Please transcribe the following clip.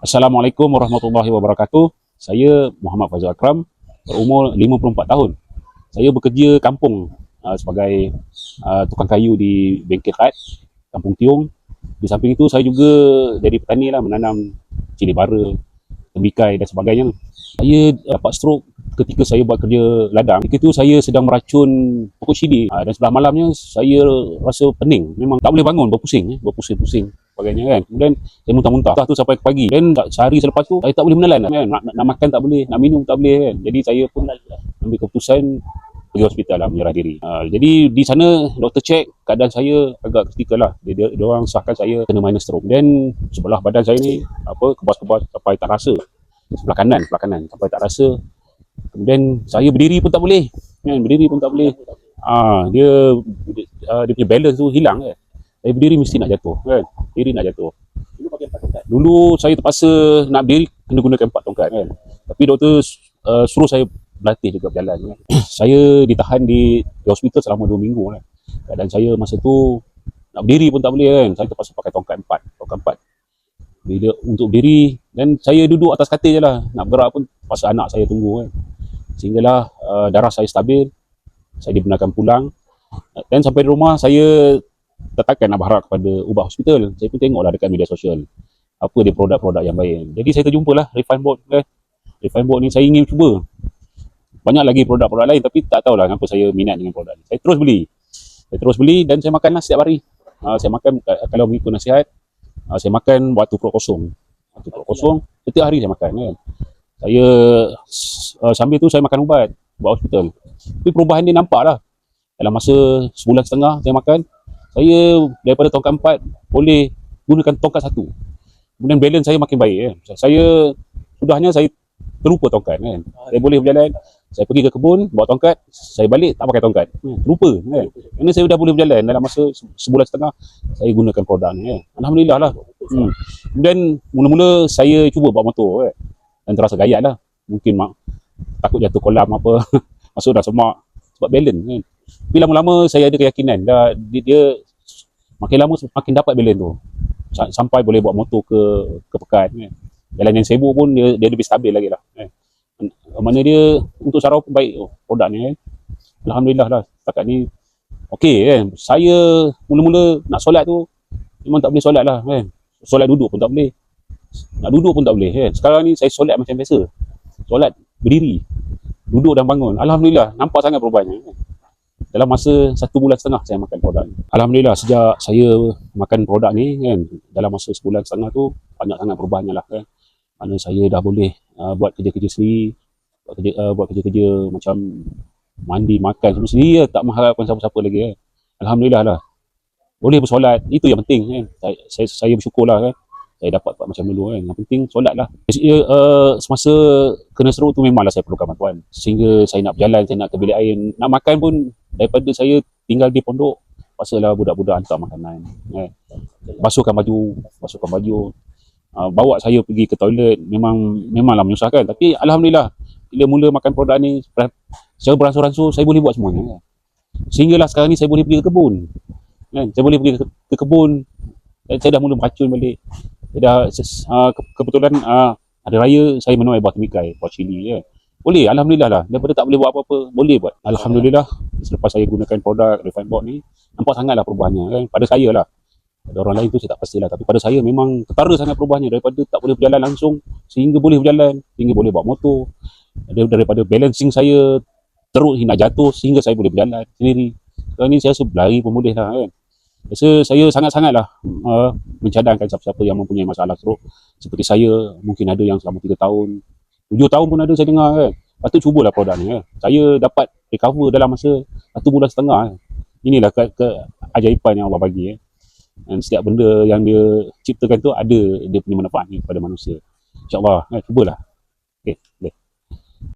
Assalamualaikum warahmatullahi wabarakatuh. Saya Muhammad Fazal Akram, berumur 54 tahun. Saya bekerja kampung uh, sebagai uh, tukang kayu di bengkel Khat, Kampung Tiong. Di samping itu saya juga jadi petani lah menanam cili bara, tembikai dan sebagainya. Saya dapat stroke ketika saya buat kerja ladang. Ketika itu saya sedang meracun pokok cili uh, dan sebelah malamnya saya rasa pening. Memang tak boleh bangun, berpusing, eh, berpusing-pusing sebagainya kan. Kemudian saya muntah-muntah tu sampai ke pagi. Dan tak- sehari selepas tu saya tak boleh menelan kan. Nak, nak, nak makan tak boleh, nak minum tak boleh kan. Jadi saya pun ambil keputusan pergi hospital lah menyerah diri. Uh, jadi di sana doktor check keadaan saya agak kritikal lah. Dia, dia, dia orang sahkan saya kena minor stroke. Dan sebelah badan saya ni apa kebas-kebas sampai tak rasa. Sebelah kanan, sebelah kanan sampai tak rasa. Kemudian saya berdiri pun tak boleh. Kan, berdiri pun tak boleh. Ah, dia uh, dia punya balance tu hilang kan. Saya berdiri mesti nak jatuh kan. Berdiri nak jatuh. Dulu saya terpaksa nak berdiri kena gunakan empat tongkat kan. Tapi doktor uh, suruh saya berlatih juga berjalan kan. saya ditahan di, di hospital selama dua minggu kan. Keadaan saya masa tu nak berdiri pun tak boleh kan. Saya terpaksa pakai tongkat empat. Tongkat empat. Bila untuk berdiri dan saya duduk atas katil je lah. Nak bergerak pun pasal anak saya tunggu kan. Sehinggalah uh, darah saya stabil. Saya dibenarkan pulang. Dan sampai di rumah saya takkan nak berharap kepada ubah hospital. Saya pun tengoklah dekat media sosial. Apa dia produk-produk yang baik. Jadi saya terjumpalah Refine Board. Eh. Refine Board ni saya ingin cuba. Banyak lagi produk-produk lain tapi tak tahulah kenapa saya minat dengan produk ni. Saya terus beli. Saya terus beli dan saya makanlah setiap hari. Uh, saya makan kalau mengikut nasihat, uh, saya makan waktu perut kosong. Waktu perut kosong, setiap hari saya makan kan. Saya uh, sambil tu saya makan ubat buat hospital. Tapi perubahan dia nampak lah. Dalam masa sebulan setengah saya makan, saya daripada tongkat empat boleh gunakan tongkat satu. Kemudian balance saya makin baik. Eh. Saya sudahnya saya terlupa tongkat kan. Saya boleh berjalan, saya pergi ke kebun, bawa tongkat, saya balik tak pakai tongkat. Hmm, terlupa kan. Kerana saya dah boleh berjalan dalam masa se- sebulan setengah, saya gunakan produk ni. Eh. Alhamdulillah lah. Hmm. Kemudian mula-mula saya cuba bawa motor eh. dan terasa gayat lah. Mungkin mak, takut jatuh kolam apa, masuk dah semak sebab balance kan. Tapi lama-lama saya ada keyakinan dah dia, dia makin lama makin dapat balance tu. Sa- Sampai boleh bawa motor ke ke pekan kan. Jalan yang sibuk pun dia, dia lebih stabil lagi lah. Eh. Mana dia untuk sarau pun baik oh, produk ni kan. Alhamdulillah lah setakat ni okey kan. Saya mula-mula nak solat tu memang tak boleh solat lah kan. Solat duduk pun tak boleh. Nak duduk pun tak boleh kan. Sekarang ni saya solat macam biasa. Solat berdiri. Duduk dan bangun. Alhamdulillah nampak sangat perubahannya. Kan? Dalam masa satu bulan setengah saya makan produk ni. Alhamdulillah sejak saya makan produk ni kan dalam masa sebulan setengah tu banyak sangat perubahannya lah kan. Mana saya dah boleh uh, buat kerja-kerja sendiri, buat kerja uh, buat kerja-kerja macam mandi, makan semua sendiri ya, tak mengharapkan siapa-siapa lagi kan. Alhamdulillah lah. Boleh bersolat, itu yang penting kan. Saya saya, saya bersyukur lah kan. Saya dapat buat macam dulu kan. Yang penting solat lah. Uh, semasa kena seru tu memanglah saya perlukan bantuan. Sehingga saya nak berjalan, saya nak ke bilik air. Nak makan pun daripada saya tinggal di pondok, pasalah budak-budak hantar makanan. Kan. Basuhkan baju, basuhkan baju. Uh, bawa saya pergi ke toilet. Memang memanglah menyusahkan. Tapi alhamdulillah bila mula makan produk ni secara beransur-ansur saya boleh buat semuanya sehinggalah sekarang ni saya boleh pergi ke kebun kan saya boleh pergi ke, ke kebun. Dan saya dah mula meracun balik. Saya dah uh, ke, kebetulan uh, ada raya saya menuai buah temikai buah cili kan boleh alhamdulillah lah. Daripada tak boleh buat apa-apa boleh buat. Alhamdulillah selepas saya gunakan produk refine board ni nampak sangatlah perubahannya kan? Pada saya lah. Pada orang lain tu saya tak pastilah. Tapi pada saya memang ketara sangat perubahannya. Daripada tak boleh berjalan langsung sehingga boleh berjalan sehingga boleh bawa motor. Dar- daripada balancing saya teruk hingga jatuh sehingga saya boleh berjalan sendiri. Sekarang ni saya pun boleh lah kan? Rasa saya sangat-sangatlah uh, mencadangkan siapa-siapa yang mempunyai masalah stroke seperti saya mungkin ada yang selama 3 tahun 7 tahun pun ada saya dengar kan patut cubalah produk ni kan saya dapat recover dalam masa satu bulan setengah kan. inilah ke, keajaiban yang Allah bagi eh. dan setiap benda yang dia ciptakan tu ada dia punya manfaat ni kepada manusia insyaallah eh, cubalah okey boleh